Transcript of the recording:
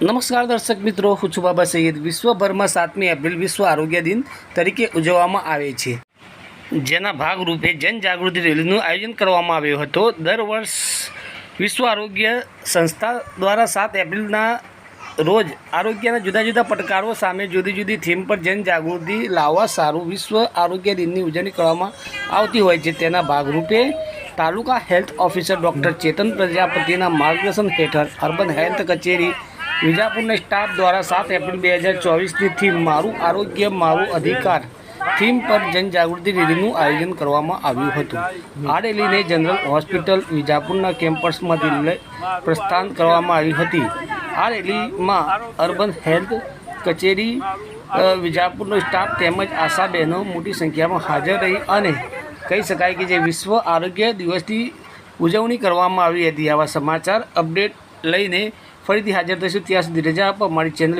નમસ્કાર દર્શક મિત્રો, હું છું બાબા સૈયદ. વિશ્વભરમાં સાતમી એપ્રિલ વિશ્વ આરોગ્ય દિન તરીકે ઉજવવામાં આવે છે. જેના ભાગરૂપે જનજાગૃતિ રેલીનું આયોજન કરવામાં આવ્યું હતો. દર વર્ષ વિશ્વ આરોગ્ય સંસ્થા દ્વારા સાત એપ્રિલના રોજ આરોગ્યના જુદા જુદા પડકારો સામે જુદી જુદી થીમ પર જનજાગૃતિ લાવવા સારું વિશ્વ આરોગ્ય દિનની ઉજવણી કરવામાં આવતી હોય છે. તેના ભાગરૂપે taluka health officer doctor Chetan પ્રજાપતિના માર્ગદર્શન હેઠળ અર્બન હેલ્થ કચેરી વિજાપુરના સ્ટાફ દ્વારા સાત એપ્રિલ બે હજાર ચોવીસની થીમ મારું આરોગ્ય, મારો અધિકાર થીમ પર જનજાગૃતિ રેલીનું આયોજન કરવામાં આવ્યું હતું. આ રેલીને જનરલ હોસ્પિટલ વિજાપુરના કેમ્પસમાંથી પ્રસ્થાન કરવામાં આવી હતી. આ રેલીમાં અર્બન હેલ્થ કચેરી વિજાપુરનો સ્ટાફ તેમજ આશા બહેનો મોટી સંખ્યામાં હાજર રહી અને કહી શકાય કે જે વિશ્વ આરોગ્ય દિવસની ઉજવણી કરવામાં આવી હતી. આવા સમાચાર અપડેટ લઈને ફરીથી હાજર થઈશું ત્યાં સુધી રજા આપો. મારી ચેનલ